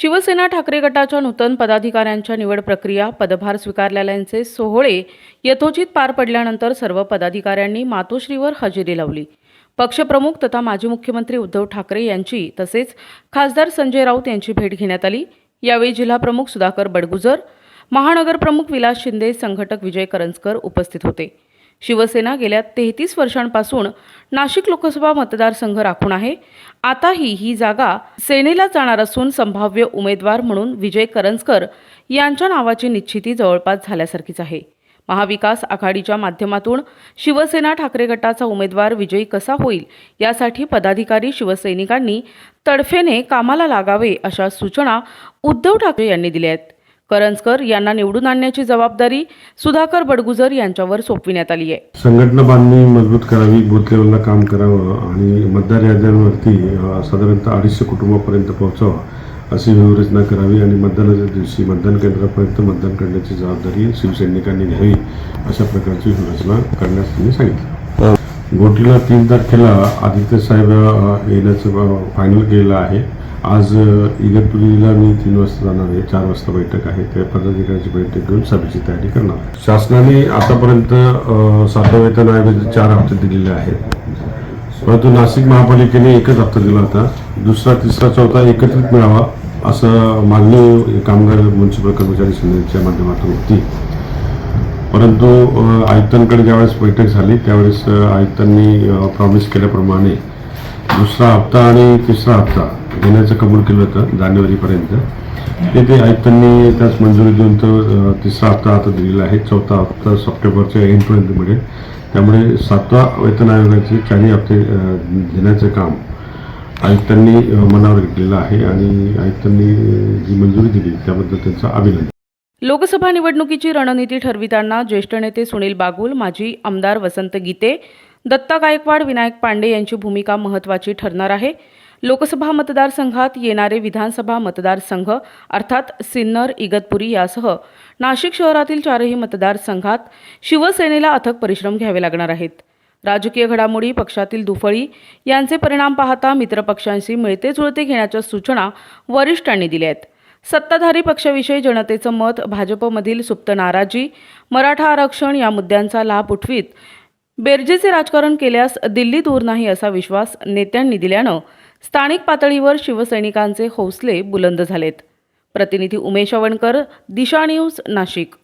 शिवसेना ठाकरे गटाच्या नूतन पदाधिकाऱ्यांच्या निवड प्रक्रिया पदभार स्वीकारलेल्यांचे सोहळे यथोचित पार पडल्यानंतर सर्व पदाधिकाऱ्यांनी मातोश्रीवर हजेरी लावली. पक्षप्रमुख तथा माजी मुख्यमंत्री उद्धव ठाकरे यांची तसेच खासदार संजय राऊत यांची भेट घेण्यात आली. यावेळी जिल्हाप्रमुख सुधाकर बडगुजर महानगरप्रमुख विलास शिंदे संघटक विजय करंजकर उपस्थित होते. शिवसेना गेल्या तेहतीस वर्षांपासून नाशिक लोकसभा मतदारसंघ राखून आहे. आताही ही जागा सेनेला जाणार असून संभाव्य उमेदवार म्हणून विजय करंजकर यांच्या नावाची निश्चिती जवळपास झाल्यासारखीच आहे. महाविकास आघाडीच्या माध्यमातून शिवसेना ठाकरे गटाचा उमेदवार विजयी कसा होईल यासाठी पदाधिकारी शिवसैनिकांनी तडफेने कामाला लागावे अशा सूचना उद्धव ठाकरे यांनी दिल्या आहेत. करंजकर यांना निवडून आणण्याची जबाबदारी सुधाकर बडगुजर यांच्यावर सोपविण्यात आली आहे. संघटना बांधणी मजबूत करावी बूथ लेवलला काम करावं आणि मतदार याद्यांवरती साधारणतः अडीचशे कुटुंबापर्यंत पोहोचावं अशी व्यूहरचना करावी आणि मतदानाच्या दिवशी मतदान केंद्रापर्यंत मतदान करण्याची जबाबदारी शिवसैनिकांनी घ्यावी अशा प्रकारची व्यूहरचना करण्यास त्यांनी सांगितलं. गोटीला तीन तारखेला आदित्य साहेब येण्याचं फायनल केलेलं आहे. आज इगतपुरीला मी तीन वाजता जाणार आहे. चार वाजता बैठक आहे. त्या पदाधिकाऱ्यांची बैठक घेऊन सभेची तयारी करणार आहे. शासनाने आतापर्यंत साध्या सातव्या वेतन आयोगाचे चार हप्ते दिलेले आहेत. परंतु नाशिक महापालिकेने एकच हप्ता दिला होता. दुसरा तिसरा चौथा एकत्रित मिळावा असं मागणी कामगार म्युन्सिपल कर्मचारी संघाच्या माध्यमातून होती. परंतु आयुक्तांकडे ज्यावेळेस बैठक झाली त्यावेळेस आयुक्तांनी प्रॉमिस केल्याप्रमाणे दुसरा हप्ता आणि तिसरा हप्ता देण्याचं कबूल केलं होतं जानेवारीपर्यंत. ते ते आयुक्तांनी त्याच मंजुरी देऊन तर तिसरा हप्ता आता दिलेला आहे चौथा हप्ता सप्टेंबरच्या एंडपर्यंत मिळेल त्यामुळे सातवा वेतन आयोगाचे चारही हप्ते अ, देण्याचं काम आयुक्तांनी मनावर घेतलेलं आहे आणि आयुक्तांनी जी मंजुरी दिली त्याबद्दल त्यांचं अभिनंदन. लोकसभा निवडणुकीची रणनीती ठरविताना ज्येष्ठ नेते सुनील बागुल माजी आमदार वसंत गीते दत्ता गायकवाड विनायक पांडे यांची भूमिका महत्त्वाची ठरणार आहे. लोकसभा मतदारसंघात येणारे विधानसभा मतदारसंघ अर्थात सिन्नर इगतपुरी यासह नाशिक शहरातील चारही मतदारसंघात शिवसेनेला अथक परिश्रम घ्यावे लागणार आहेत. राजकीय घडामोडी पक्षातील दुफळी यांचे परिणाम पाहता मित्रपक्षांशी मिळते जुळते घेण्याच्या सूचना वरिष्ठांनी दिल्या आहेत. सत्ताधारी पक्षाविषयी जनतेचं मत भाजपमधील सुप्त नाराजी मराठा आरक्षण या मुद्द्यांचा लाभ उठवीत बेरजेचे राजकारण केल्यास दिल्ली दूर नाही असा विश्वास नेत्यांनी दिल्यानं स्थानिक पातळीवर शिवसैनिकांचे हौसले बुलंद झालेत. प्रतिनिधी उमेश अवणकर दिशा न्यूज नाशिक.